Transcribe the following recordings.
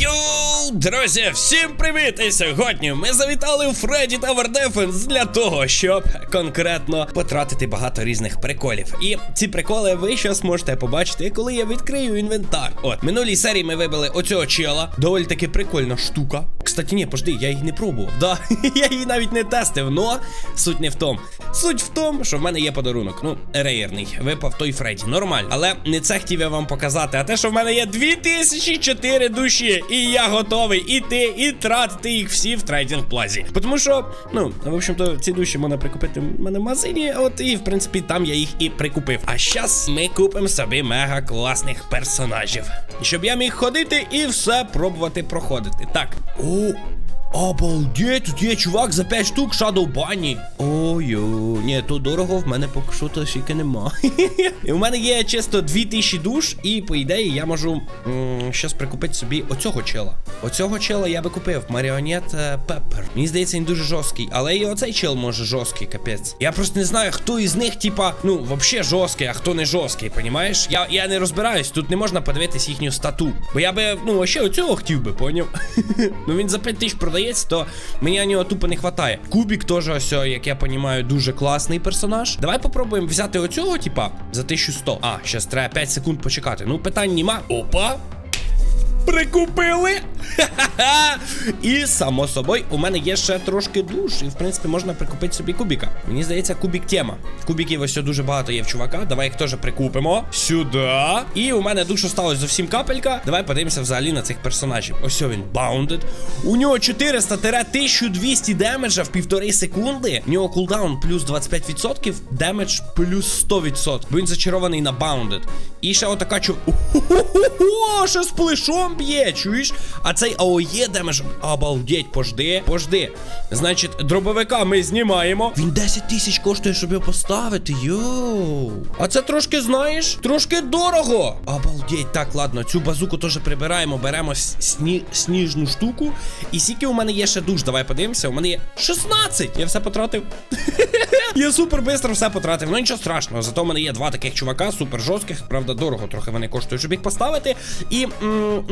Йоу, друзі, всім привіт! І сьогодні ми завітали у Фредді Tower Defense для того, щоб конкретно потратити багато різних приколів. І ці приколи ви щас можете побачити, коли я відкрию інвентар. От, минулій серії ми вибили оцього чела. Доволі таки прикольна штука. Кстати, ні, пожди, я її не пробував. Да, я її навіть не тестив, но суть не в тому. Суть в тому, що в мене є подарунок. Ну, рейерний. Випав той Фредді. Нормально. Але не це хотів я вам показати, а те, що в мене є 2004 душі. І я готовий іти і тратити їх всі в трейдинг плазі. Тому що, ну, в общем-то, ці душі можна прикупити в мене в магазині. От і в принципі там я їх і прикупив. А зараз ми купимо собі мега класних персонажів. Щоб я міг ходити і все пробувати проходити. Так. О, お Обалдеть, тут є чувак за 5 штук Shadow Bunny. Ой-ой, ні, то дорого, в мене поки що то стільки нема. І в мене є чисто 2000 душ, і по ідеї я можу щас прикупити собі оцього чела. Оцього чела я би купив. Маріонет Пеппер. Мені здається, він дуже жорсткий. Але і оцей чел може жорсткий, капець. Я просто не знаю, хто із них, типа, ну, вообще жорсткий, а хто не жорсткий, понімаєш? Я я не розбираюсь, тут не можна подивитись їхню стату. Бо я би, ну, ще оцього хотів би, поняв? ну він за 5 тисяч продається, то мені нього тупо не хватає. Кубік теж ось, як я розумію, дуже класний персонаж. Давай попробуємо взяти оцього, типа, за 1100. А, зараз треба 5 секунд почекати. Ну, питань нема. Опа. Прикупили. Ха-ха-ха. І само собою, у мене є ще трошки душ, і в принципі можна прикупити собі кубіка. Мені здається, кубік тема. Кубіків ось дуже багато є в чувака. Давай їх теж прикупимо. Сюди. І у мене душ осталось зовсім капелька. Давай подивимося взагалі на цих персонажів. Ось він баундед. У нього 400-1200 демеджа в півтори секунди. У нього кулдаун плюс 25%, демедж плюс 100%. Бо він зачарований на баундед. І ще отака чу. О, ще з плешом б'є, чуєш? А цей АОЄ демедж. Обалдеть, пожди, пожди. Значить, дробовика ми знімаємо. Він 10 тисяч коштує, щоб його поставити. Йоу. А це трошки, знаєш, трошки дорого. Обалдеть. Так, ладно, цю базуку теж прибираємо, беремо сні... сніжну штуку. І скільки у мене є ще душ. Давай подивимося. У мене є 16. Я все потратив. Я супер бистро все потратив. Ну нічого страшного. Зато в мене є два таких чувака, супер жорстких. Правда, дорого трохи вони коштують, щоб їх поставити. І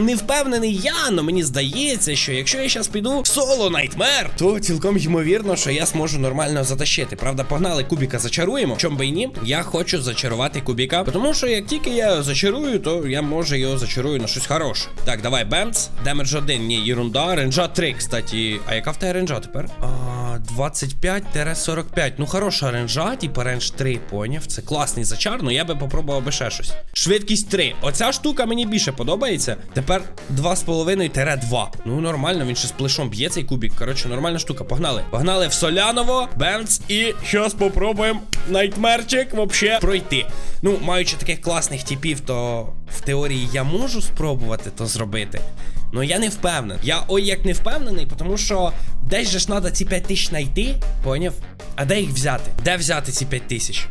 не впевнений я, але мені здається, що якщо я зараз піду в соло Найтмер, то цілком ймовірно, що я зможу нормально затащити. Правда, погнали кубіка зачаруємо. Чом би і ні, я хочу зачарувати кубіка. Тому що як тільки я зачарую, то я може його зачарую на щось хороше. Так, давай, Бемц. Демедж 1, ні, єрунда. Ренджа 3, кстати. А яка в тебе ренджа тепер? А, 25-45. Ну, хороша ренджа, типа рендж 3, поняв. Це класний зачар, ну я би попробував би ще щось. Швидкість 3. Оця штука мені більше подобається. Тепер 2,5-2. Ну, нормально, він ще з плешом б'є цей кубік. Коротше, нормальна штука. Погнали. Погнали в Соляново, Бенц, і щас попробуємо найтмерчик вообще пройти. Ну, маючи таких класних типів, то в теорії я можу спробувати то зробити. Ну я не впевнений. Я ой як не впевнений, тому що десь же ж треба ці 5 тисяч знайти, поняв? А де їх взяти? Де взяти ці 5 тисяч?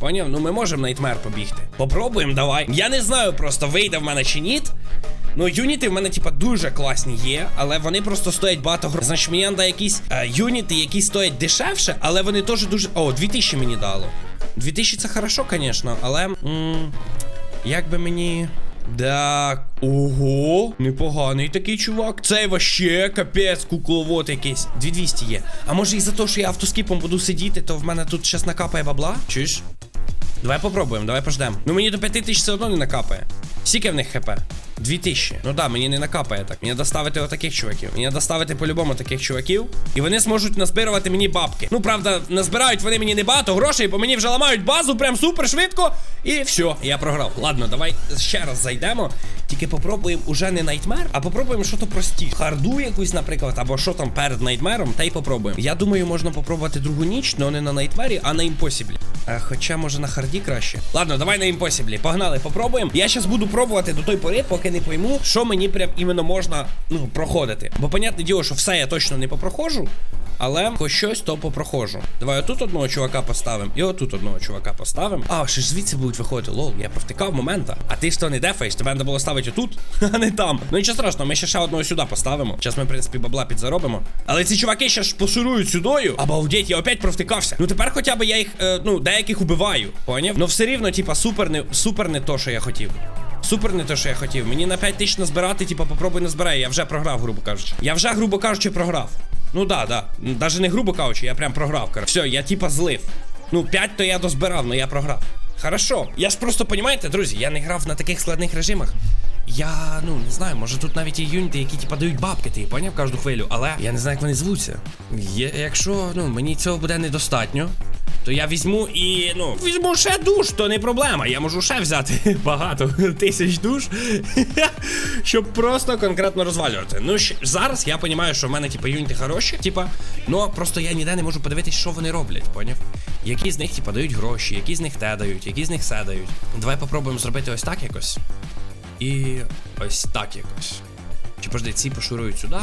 Поняв? Ну ми можемо найтмер побігти. Попробуємо, давай. Я не знаю просто, вийде в мене чи ні. Ну, юніти в мене, типа, дуже класні є, але вони просто стоять багато грошей. Значить, мені треба якісь е, юніти, які стоять дешевше, але вони теж дуже. О, 2000 мені дало. 2000 це хорошо, звісно, але. М як би мені. Так, ого, непоганий такий чувак. Цей ваще, капець, кукловод якийсь. 2200 є. А може і за те, що я автоскіпом буду сидіти, то в мене тут щас накапає бабла? Чуєш? Давай попробуємо, давай пождемо. Ну мені до 5000 все одно не накапає. Скільки в них хп? 2000. Ну да, мені не накапає так. Мені доставити отаких чуваків. Мені доставити по-любому таких чуваків. І вони зможуть назбирувати мені бабки. Ну, правда, назбирають вони мені небагато грошей, бо мені вже ламають базу прям супер швидко. І все, я програв. Ладно, давай ще раз зайдемо. Тільки попробуємо уже не найтмер, а попробуємо що то простіше. Харду якусь, наприклад, або що там перед найтмером, та й попробуємо. Я думаю, можна попробувати другу ніч, але не на найтмері, а на імпосіблі. Хоча, може, на харді краще. Ладно, давай на імпосіблі. Погнали, попробуємо. Я зараз буду пробувати до той пори, поки не пойму, що мені прям іменно можна ну, проходити. Бо, понятне діло, що все я точно не попроходжу. Але хоч щось то попроходжу. Давай отут одного чувака поставимо. І отут одного чувака поставимо. А, ще ж звідси будуть виходити. Лол, я провтикав момента. А ти ж то не дефаєш, тебе треба було ставити отут, а не там. Ну нічого страшного, ми ще ще одного сюди поставимо. Зараз ми, в принципі, бабла підзаробимо. Але ці чуваки ще ж поширують сюдою. Обалдеть, я опять провтикався. Ну тепер хоча б я їх, е, ну, деяких убиваю. Поняв? Ну все рівно, типа, супер не супер не то, що я хотів. Супер не те, що я хотів. Мені на 5 тисяч назбирати, типа, попробуй назбирай. Я вже програв, грубо кажучи. Я вже, грубо кажучи, програв. Ну да, да. Даже не грубо кажучи, я прям програв. Все, я типа злив. Ну, 5 то я дозбирав, але я програв. Хорошо. Я ж просто, понімаєте, друзі, я не грав на таких складних режимах. Я ну не знаю, може тут навіть є юніти, які типа дають бабки, ти поняв кожну хвилю, але я не знаю, як вони звуться. Є, якщо ну мені цього буде недостатньо, то я візьму і ну візьму ще душ, то не проблема. Я можу ще взяти багато тисяч душ, щоб просто конкретно розвалювати. Ну зараз я розумію, що в мене типа юніти хороші, типа, ну просто я ніде не можу подивитись, що вони роблять, поняв? Які з них типа дають гроші, які з них те дають, які з них се дають. Давай попробуємо зробити ось так якось. І ось так якось. Чи пожди, ці пошурують сюди.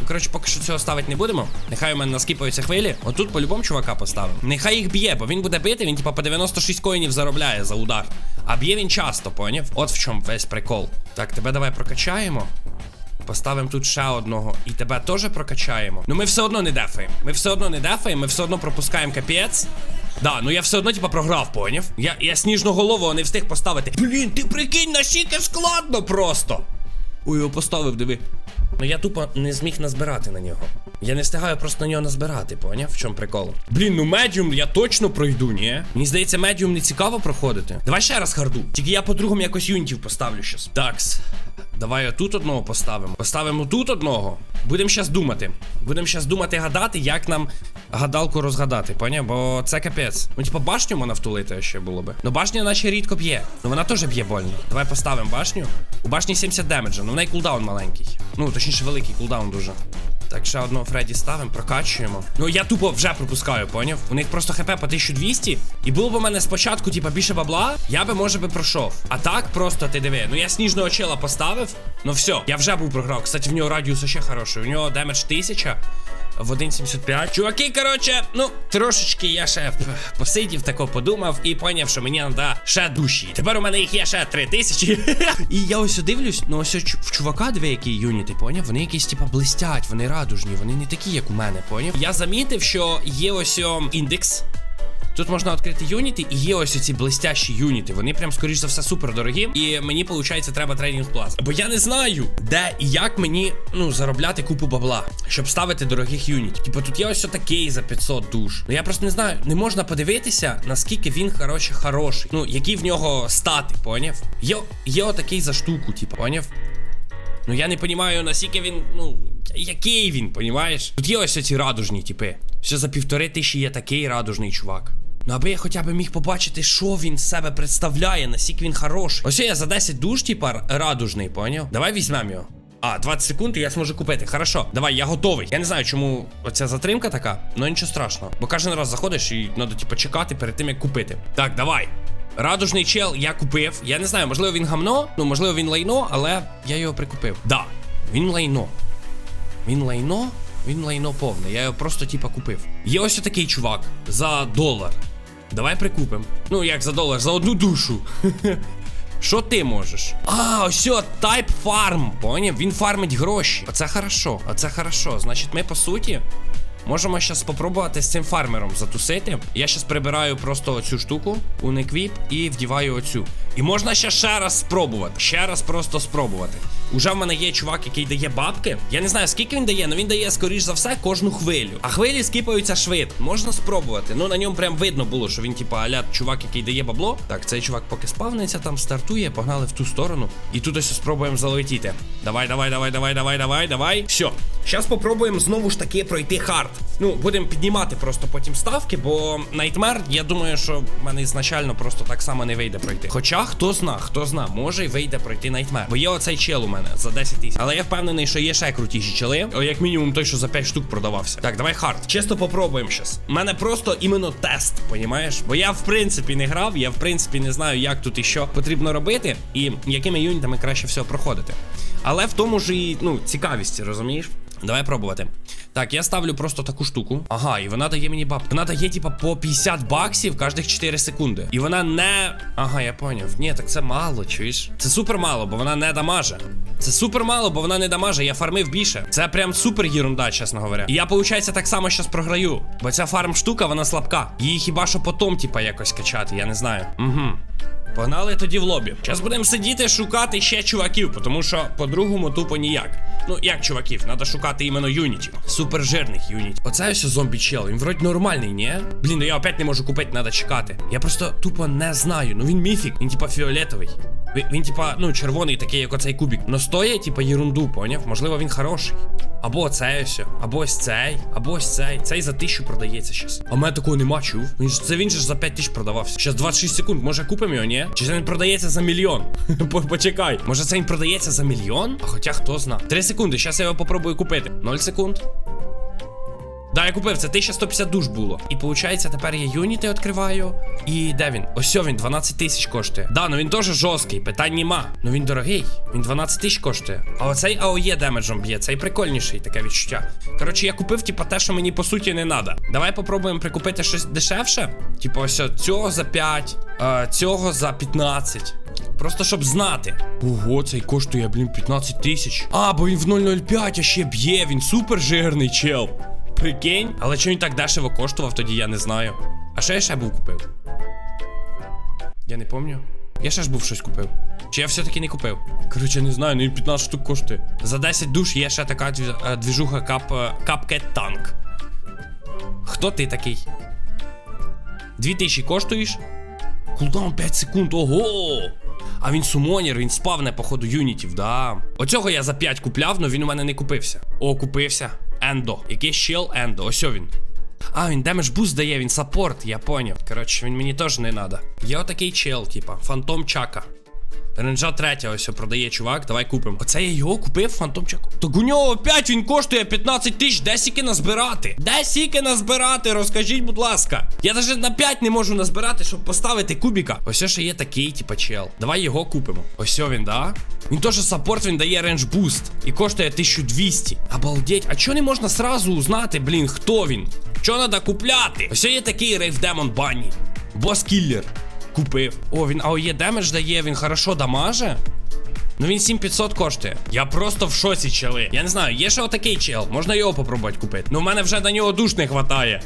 Ну, коротше, поки що цього ставити не будемо. Нехай у мене наскіпаються хвилі. Отут по-любому чувака поставимо. Нехай їх б'є, бо він буде бити, він типа по 96 коїнів заробляє за удар. А б'є він часто, поняв? От в чому весь прикол. Так, тебе давай прокачаємо. Поставимо тут ще одного і тебе теж прокачаємо. Ну ми все одно не дефаємо. Ми все одно не дефаємо, ми все одно пропускаємо капець. Да, ну я все одно типа програв, поняв? Я, я сніжноголового не встиг поставити. Блін, ти прикинь, наскільки складно просто. Ой, його поставив, диви. Ну я тупо не зміг назбирати на нього. Я не встигаю просто на нього назбирати, поняв? В чому прикол? Блін, ну медіум я точно пройду, ні? Мені здається, медіум не цікаво проходити. Давай ще раз харду. Тільки я по-другому якось юнітів поставлю щас. Такс. Давай тут одного поставимо. Поставимо тут одного. Будемо щас думати. Будемо щас думати, гадати, як нам гадалку розгадати, поняв? Бо це капець. Ну, типа, башню можна втулити ще було би. Ну башня наче рідко б'є. Ну вона теж б'є больно. Давай поставимо башню. У башні 70 демеджа, ну в неї кулдаун маленький. Ну, точніше, великий кулдаун дуже. Так, ще одного Фредді ставимо, прокачуємо. Ну я тупо вже пропускаю, поняв? У них просто хп по 1200. І було б у мене спочатку, типа, більше бабла, я би може би пройшов. А так просто ти диви. Ну я сніжного чела поставив. Ну все, я вже був програв. Кстати, в нього радіус ще хороший. У нього демедж 1000 в 1.75. Чуваки, коротше, ну, трошечки я ще посидів, тако подумав і поняв, що мені треба ще душі. Тепер у мене їх є ще 3000. І я ось дивлюсь, ну ось в чувака дві які юніти, поняв? Вони якісь типа блистять, вони радужні, вони не такі, як у мене, поняв? Я замітив, що є ось індекс. Тут можна відкрити юніти, і є ось ці блестящі юніти. Вони прям, скоріш за все, супер дорогі. І мені, виходить, треба тренінг плаз. Бо я не знаю, де і як мені ну заробляти купу бабла, щоб ставити дорогих юнітів. Типу тут є ось такий за 500 душ. Ну я просто не знаю, не можна подивитися, наскільки він коротше хороший. Ну, які в нього стати, поняв? Є, є отакий за штуку, типу, поняв? Ну я не розумію, наскільки він, ну, який він, понімаєш? Тут є ось ці радужні типи. Все за півтори тисячі є такий радужний чувак. Ну, аби я хоча б міг побачити, що він себе представляє, наскільки він хороший. Ось я за 10 душ, типа, радужний, поняв? Давай візьмемо його. А, 20 секунд і я зможу купити. Хорошо, давай, я готовий. Я не знаю, чому оця затримка така, але нічого страшного. Бо кожен раз заходиш і треба, типу, чекати перед тим, як купити. Так, давай. Радужний чел я купив. Я не знаю, можливо, він гамно, ну можливо, він лайно, але я його прикупив. Да, він лайно. Він лайно, він лайно повне. Я його просто типа купив. Є ось такий чувак за долар. Давай прикупимо. Ну, як за долар, за одну душу. Що ти можеш? А, ось тайп Farm. Поняв? Він фармить гроші. Оце хорошо. Оце хорошо. Значить, ми по суті. Можемо зараз спробувати з цим фармером затусити. Я зараз прибираю просто оцю штуку у неквіп і вдіваю оцю. І можна ще ще раз спробувати. Ще раз просто спробувати. Уже в мене є чувак, який дає бабки. Я не знаю, скільки він дає, але він дає, скоріш за все, кожну хвилю. А хвилі скіпаються швидко. Можна спробувати. Ну на ньому прям видно було, що він, типа, аля чувак, який дає бабло. Так, цей чувак поки спавниться, там стартує, погнали в ту сторону. І тут ось спробуємо залетіти. Давай, давай, давай, давай, давай, давай, давай. Все. Зараз попробуємо знову ж таки пройти хард. Ну, будемо піднімати просто потім ставки, бо Найтмер, я думаю, що в мене ізначально просто так само не вийде пройти. Хоча хто зна, хто зна, може й вийде пройти Найтмер. Бо є оцей чел у мене за 10 тисяч. Але я впевнений, що є ще крутіші чели. О, як мінімум той, що за 5 штук продавався. Так, давай хард. Чисто попробуємо щас. У мене просто іменно тест, понімаєш? Бо я в принципі не грав, я в принципі не знаю, як тут і що потрібно робити, і якими юнітами краще всього проходити. Але в тому ж і ну, цікавість, розумієш? Давай пробувати. Так, я ставлю просто таку штуку. Ага, і вона дає мені бабки. Вона дає, типа, по 50 баксів кожних 4 секунди. І вона не. Ага, я поняв. Ні, так це мало, чуєш? Це супер мало, бо вона не дамаже. Це супер мало, бо вона не дамаже. Я фармив більше. Це прям супер єрунда, чесно говоря. І я, виходить, так само щас програю. Бо ця фарм штука, вона слабка. Її хіба що потом, типа, якось качати, я не знаю. Угу. Погнали тоді в лобі. Зараз будемо сидіти шукати ще чуваків, тому що по-другому тупо ніяк. Ну, як чуваків, треба шукати іменно юнітів. Супержирних юнітів. Оце ось зомбі чел. Він вроді нормальний, ні? Блін, ну я опять не можу купити, треба чекати. Я просто тупо не знаю. Ну він міфік, він типа фіолетовий. Він, він типа, ну, червоний, такий, як оцей кубік. Но стоїть, типа, єрунду, поняв? Можливо, він хороший. Або цей ось, або ось цей, або ось цей. Цей за тисячу продається щас. А в мене такого нема, чув. Він ж це він же ж за 5 тисяч продавався. Щас 26 секунд, може купимо його, ні? Чи це він продається за мільйон? Почекай. Може це він продається за мільйон? А хоча хто зна. 3 секунди, щас я його попробую купити. 0 секунд. Да, я купив, це 1150 душ було. І виходить, тепер я юніти відкриваю. І де він? Ось він, 12 тисяч коштує. Да, ну він теж жорсткий, питань нема. Ну він дорогий, він 12 тисяч коштує. А оцей АОЄ демеджом б'є, цей прикольніший, таке відчуття. Коротше, я купив, типа, те, що мені по суті не треба. Давай попробуємо прикупити щось дешевше. Типу, ось цього за 5, цього за 15. Просто щоб знати. Ого, цей коштує, блін, 15 тисяч. А, бо він в 005 а ще б'є, він супер жирний чел. Прикинь? Але чому він так дешево коштував, тоді я не знаю. А що я ще був купив? Я не пам'ятаю. Я ще ж був щось купив. Чи я все-таки не купив? Коротше, не знаю, ну він 15 штук коштує. За 10 душ є ще така е, двіжуха кап, капкет танк. Хто ти такий? 2000 коштуєш? Кулдаун 5 секунд, ого! А він сумонер, він спавне, походу, юнітів, да. Оцього я за 5 купляв, но він у мене не купився. О, купився. Ендо. Який чел Ендо. Ось він. А, він демедж буст дає, він саппорт, я поняв. Коротше, він мені теж не надо. Є отакий чел, типа, фантом чака. Ренджа третя ось продає чувак, давай купимо. Оце я його купив, фантом чаку. Так у нього опять він коштує 15 тисяч. Де сіки назбирати? Де сіки назбирати? Розкажіть, будь ласка. Я навіть на 5 не можу назбирати, щоб поставити кубіка. Ось ще є такий, типа, чел. Давай його купимо. Ось він, да? Він теж саппорт, він дає рендж буст. І коштує 1200. Обалдеть, а чого не можна сразу узнати, блін, хто він? Що треба купляти? Ось є такий Рейв Демон Банні. Бос кіллер. Купив. О, він АОЄ демедж дає, він хорошо дамаже. Ну він 7500 коштує. Я просто в шоці, чели. Я не знаю, є ще отакий чел. Можна його попробувати купити. Ну в мене вже на нього душ не хватає.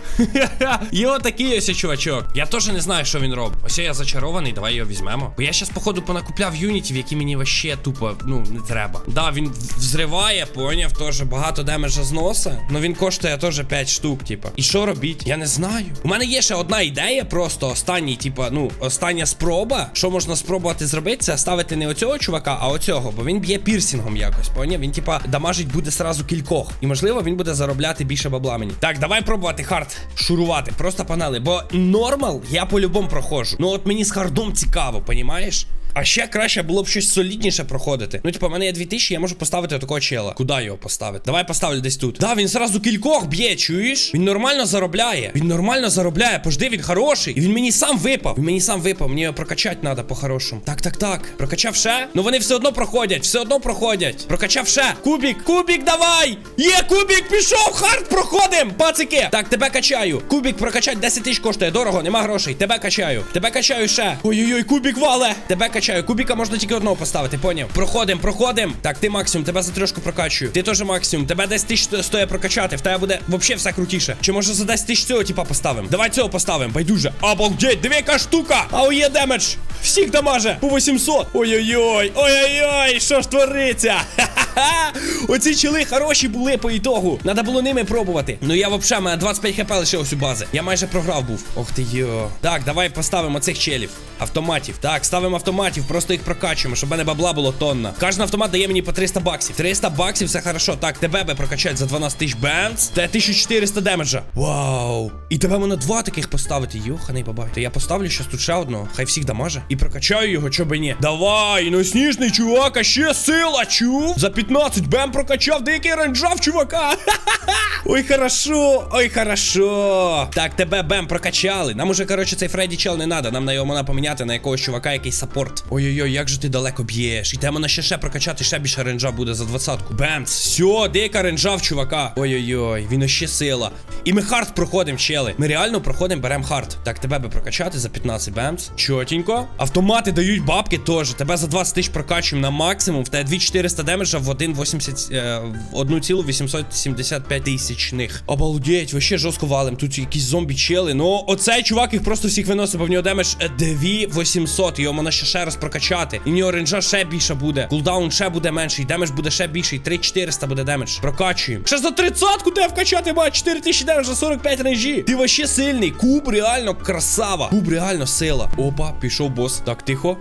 Є отакий ось чувачок. Я теж не знаю, що він робить. Ось я зачарований, давай його візьмемо. Бо я щас, походу, понакупляв юнітів, які мені вообще тупо, ну, не треба. Да, він взриває, поняв, теж багато демеджа зноса. Ну він коштує теж 5 штук, типа. І що робіть? Я не знаю. У мене є ще одна ідея, просто останній, типа, ну, остання спроба. Що можна спробувати зробити, це ставити не оцього чувака, а оцього, бо він б'є пірсінгом якось, поняв? Він, типа, дамажить буде сразу кількох. І можливо, він буде заробляти більше бабла мені. Так, давай пробувати хард шурувати. Просто панели. Бо нормал я по-любому проходжу. Ну от мені з хардом цікаво, понімаєш? А ще краще було б щось солідніше проходити. Ну, типу, в мене є 2000, я можу поставити такого чела. Куди його поставити? Давай поставлю десь тут. Да, він зразу кількох б'є, чуєш? Він нормально заробляє. Він нормально заробляє. Пожди, він хороший. І він мені сам випав. Він мені сам випав. Мені його прокачати треба по-хорошому. Так, так, так. Прокачав ще? Ну вони все одно проходять, все одно проходять. Прокачав ще. Кубік, кубік, давай! Є, кубік, пішов! Хард проходим! Пацики! Так, тебе качаю. Кубік прокачать 10 тисяч коштує. Дорого, нема грошей. Тебе качаю. Тебе качаю ще. Ой-ой-ой, кубік вале. Тебе качаю. Кубіка можна тільки одного поставити, поняв? Проходим, проходим. Так, ти максимум, тебе за трьошку прокачую. Ти теж максимум. Тебе 10 тисяч стоїть прокачати. В тебе буде взагалі все крутіше. Чи може за 10 тисяч цього типа поставимо? Давай цього поставимо, байдуже. Обалдеть, диви яка штука! А є демедж! Всіх дамаже! По 800! Ой-ой-ой! Ой-ой-ой! Що ж твориться? Ха-ха-ха! Оці чили хороші були по ітогу. Надо було ними пробувати. Ну я взагалі, мене 25 хп лишилось у бази. Я майже програв був. Ох ти йо. Так, давай поставимо цих челів. Автоматів. Так, ставимо автоматів, просто їх прокачуємо, щоб в мене бабла було тонна. Кожен автомат дає мені по 300 баксів. 300 баксів це хорошо. Так, тебе би прокачать за 12 тисяч бенз. Це 1400 демеджа. Вау. І тебе можна два таких поставити. Йоханий бабай. То я поставлю щас тут ще одного. Хай всіх дамаже. І прокачаю його, чо би ні. Давай, ну сніжний чувак, а ще сила, чув. За 15 бем прокачав, деякий ранжав, чувака. Ой, хорошо, ой, хорошо. Так, тебе бем прокачали. Нам уже, коротше, цей Фредді чел не надо. Нам на його можна поміняти на якогось чувака, який саппорт. Ой-ой-ой, як же ти далеко б'єш. І треба на ще ще прокачати, ще більше ренджа буде за двадцятку. Бемц, все, дика ренджа в чувака. Ой-ой-ой, він ще сила. І ми хард проходимо, чели. Ми реально проходимо, беремо хард. Так, тебе би прокачати за 15 бемц. Чотенько. Автомати дають бабки теж. Тебе за 20 тисяч прокачуємо на максимум. В тебе 2400 демеджа в 1,80, е, 1,875 тисячних. Обалдеть, вообще жорстко валим. Тут якісь зомбі чели. Ну, оцей чувак їх просто всіх виносить, бо в нього демедж е, 2800. Його можна ще ще раз прокачати. І в нього ренджа ще більше буде. Кулдаун ще буде менший. Демедж буде ще більший. 3400 буде демедж. Прокачуємо. Ще за 30-ку де вкачати, ба, 4000 демедж за 45 ренджі. Ти вообще сильний. Куб реально красава. Куб реально сила. Опа, пішов бос. Так, тихо.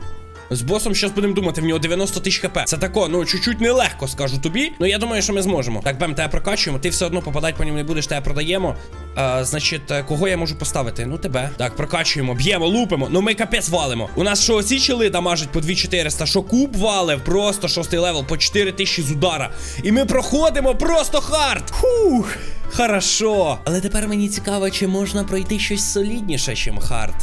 З босом щас будемо думати, в нього 90 тисяч хп. Це тако, ну чуть-чуть нелегко, скажу тобі. Ну я думаю, що ми зможемо. Так, бем, тебе прокачуємо. Ти все одно попадати по ньому не будеш, тебе продаємо. А, значить, е, кого я можу поставити? Ну тебе. Так, прокачуємо, б'ємо, лупимо. Ну ми капець валимо. У нас що оці чили дамажать по 2400, що куб валив, просто шостий левел по 4000 з удара. І ми проходимо просто хард. Фух. Хорошо. Але тепер мені цікаво, чи можна пройти щось солідніше, чим хард.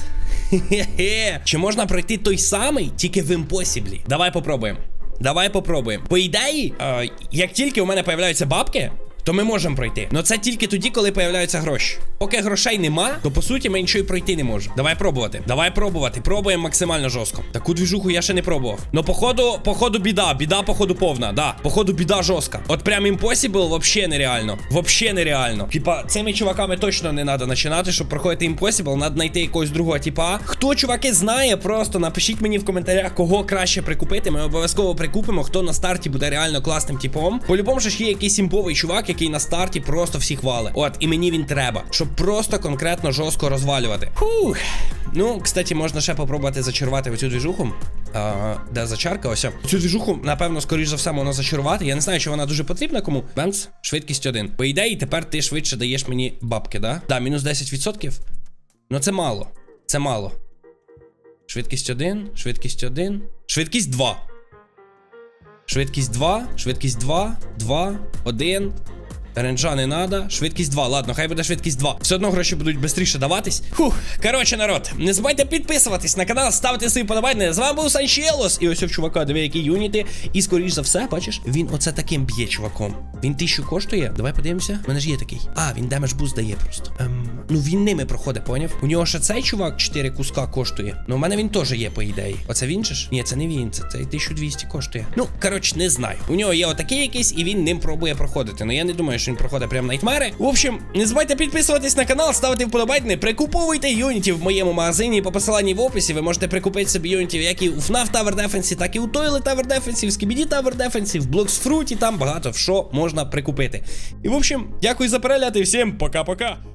Чи можна пройти той самий, тільки в імпосіблі? Давай попробуємо. Давай попробуємо. По ідеї, е, як тільки у мене появляються бабки. То ми можемо пройти. Но це тільки тоді, коли появляються гроші. Поки грошей нема, то по суті ми нічого і пройти не можемо. Давай пробувати. Давай пробувати. Пробуємо максимально жорстко. Таку двіжуху я ще не пробував. Ну, походу, походу, біда. Біда, походу, повна. Да. Походу, біда жорстка. От прям impossible вообще нереально. Вообще нереально. Типа, цими чуваками точно не треба починати, щоб проходити impossible. Надо знайти якогось другого типа. Хто чуваки знає, просто напишіть мені в коментарях, кого краще прикупити. Ми обов'язково прикупимо, хто на старті буде реально класним типом. По-любому ж є якийсь імповий чувак, який на старті просто всіх вали. От, і мені він треба, щоб просто конкретно жорстко розвалювати. Фух. Ну, кстати, можна ще попробувати зачарувати оцю двіжуху. А, де зачарка? Ось. Цю двіжуху, напевно, скоріш за все, можна зачарувати. Я не знаю, чи вона дуже потрібна кому. Бемц, швидкість 1. По ідеї, тепер ти швидше даєш мені бабки, да? Да, мінус 10%. Ну це мало. Це мало. Швидкість 1, швидкість 1, швидкість 2. Швидкість 2, швидкість 2, 2, 1. Ренджа не надо. Швидкість 2. Ладно, хай буде швидкість 2. Все одно гроші будуть швидше даватись. Фух, коротше, народ, не забувайте підписуватись на канал, ставити свої подобайки. З вами був Санчелос. І ось у чувака, диви, які юніти. І скоріш за все, бачиш, він оце таким б'є чуваком. Він тисячу коштує. Давай подивимося. У мене ж є такий. А, він демедж буст дає просто. Ем, ну він ними проходить, поняв? У нього ще цей чувак 4 куска коштує. Ну, у мене він теж є, по ідеї. Оце він же ж? Ні, це не він, це цей 1200 коштує. Ну, коротше, не знаю. У нього є отакий якийсь, і він ним пробує проходити. Ну я не думаю, що він проходить прям найтмери. В общем, не забувайте підписуватись на канал, ставити вподобайки, прикуповуйте юнітів в моєму магазині. По посиланні в описі ви можете прикупити собі юнітів як і у FNAF Tower Defense, так і у Toilet Tower Defense, в Skibidi Tower Defense, в Fruit, і там багато в що можна прикупити. І в общем, дякую за перегляд і всім пока-пока.